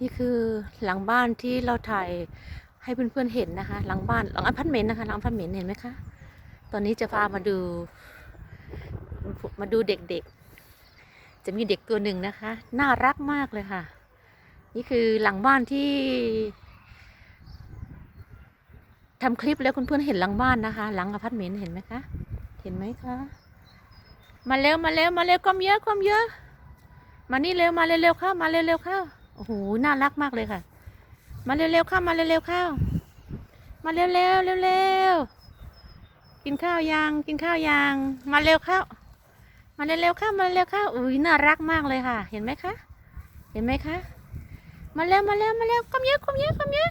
นี่คือหลังบ้านที่เราถ่ายให้เพื่อนๆเห็นนะคะ หลังบ้านหลังอพาร์ตเมนต์นะคะหลังอพาร์ตเมนต์เห็นไหมคะ ตอนนี้จะพามาดูมาดูเด็กๆ จะมีเด็กตัวหนึ่งนะคะ น่ารักมากเลยค่ะ นี่คือหลังบ้านที่ทำคลิปแล้วเพื่อนๆเห็นหลังบ้านนะคะ หลังอพาร์ตเมนต์เห็นไหมคะ เห็นไหมคะมาเร็วมาเร็วมาเร็วความเยอะความเยอะ มานี่เร็วมาเร็วๆเข้ามาเร็วๆเข้า โอ้โห น่ารักมากเลยค่ะ มาเร็วๆเข้ามาเร็วๆเข้า มาเร็วๆเร็วๆกินข้าวยังกินข้าวยังมาเร็วเข้า มาเร็วๆเข้ามาเร็วเข้า อุ้ยน่ารักมากเลยค่ะ เห็นไหมคะ เห็นไหมคะ มาเร็วมาเร็วมาเร็วความเยอะความเยอะความเยอะ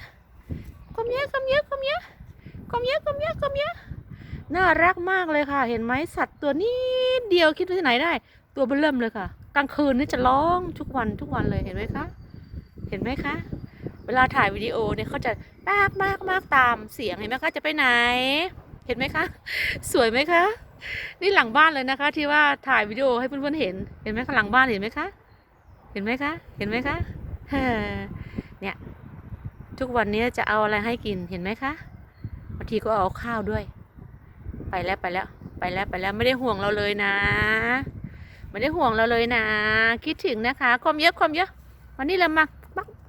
ความเยอะความเยอะความเยอะความเยอะความเยอะความเยอะน่ารักมากเลยค่ะ เห็นไหมสัตว์ตัวนี้เดียวคิดว่าที่ไหนได้ ตัวเบิ่มเลยค่ะ กลางคืนนี่จะร้องทุกวันทุกวันเลยเห็นไหมคะ เห็นไหมคะ เวลาถ่ายวิดีโอเนี่ยเขาจะมากมากมากตามเสียงเห็นไหมคะจะไปไหน เห็นไหมคะ สวยไหมคะ นี่หลังบ้านเลยนะคะ ที่ว่าถ่ายวิดีโอให้เพื่อนๆเห็น เห็นไหมคะหลังบ้านเห็นไหมคะ เห็นไหมคะ เห็นไหมคะเฮ้อเนี่ยทุกวันนี้จะเอาอะไรให้กินเห็นไหมคะบางทีก็เอาข้าวด้วย ไปแล้วไปแล้ว ไปแล้วไปแล้วไม่ได้ห่วงเราเลยนะ ไม่ได้ห่วงเราเลยนะ คิดถึงนะคะ ความเยอะความเยอะวันนี้เรามา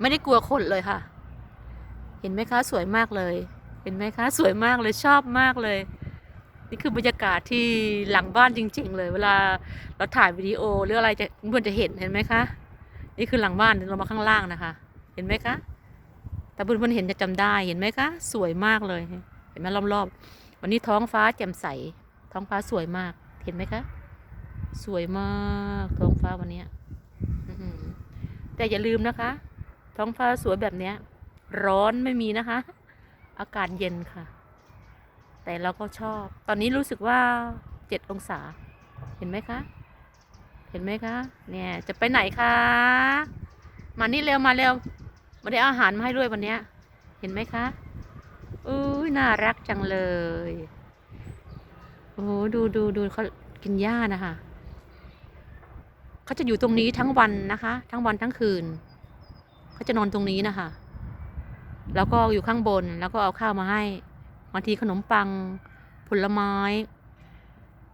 ไม่ได้กลัวคนเลยค่ะ เห็นไหมคะสวยมากเลย เห็นไหมคะสวยมากเลยชอบมากเลย นี่คือบรรยากาศที่หลังบ้านจริง ๆ เลย เวลาเราถ่ายวิดีโอหรืออะไรจะเพื่อนจะเห็นเห็นไหมคะนี่คือหลังบ้านเรามาข้างล่างนะคะ เห็นไหมคะแต่เพื่อนๆเห็นจะจำได้เห็นไหมคะสวยมากเลย เห็นไหมรอบๆ วันนี้ท้องฟ้าแจ่มใส ท้องฟ้าสวยมาก เห็นไหมคะสวยมากท้องฟ้าวันนี้แต่อย่าลืมนะคะ ท้องฟ้าสวยแบบเนี้ย ร้อนไม่มีนะคะ อากาศเย็นค่ะ แต่เราก็ชอบ ตอนนี้รู้สึกว่าเจ็ดองศา เห็นไหมคะ เห็นไหมคะ เนี่ยจะไปไหนคะ มานี่เร็วมาเร็วมาได้อาหารมาให้ด้วยวันเนี้ย เห็นไหมคะอุ้ยน่ารักจังเลยโอ้โหดูดูดูเขากินหญ้านะคะเขาจะอยู่ตรงนี้ทั้งวันนะคะ ทั้งวันทั้งคืน เขาจะนอนตรงนี้นะคะ แล้วก็อยู่ข้างบนแล้วก็เอาข้าวมาให้บางทีขนมปังผลไม้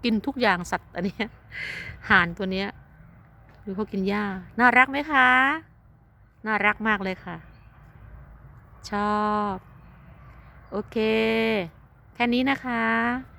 กินทุกอย่างสัตว์อันนี้ห่านตัวเนี้ยดูเขากินหญ้า น่ารักไหมคะ น่ารักมากเลยค่ะ ชอบ โอเค แค่นี้นะคะ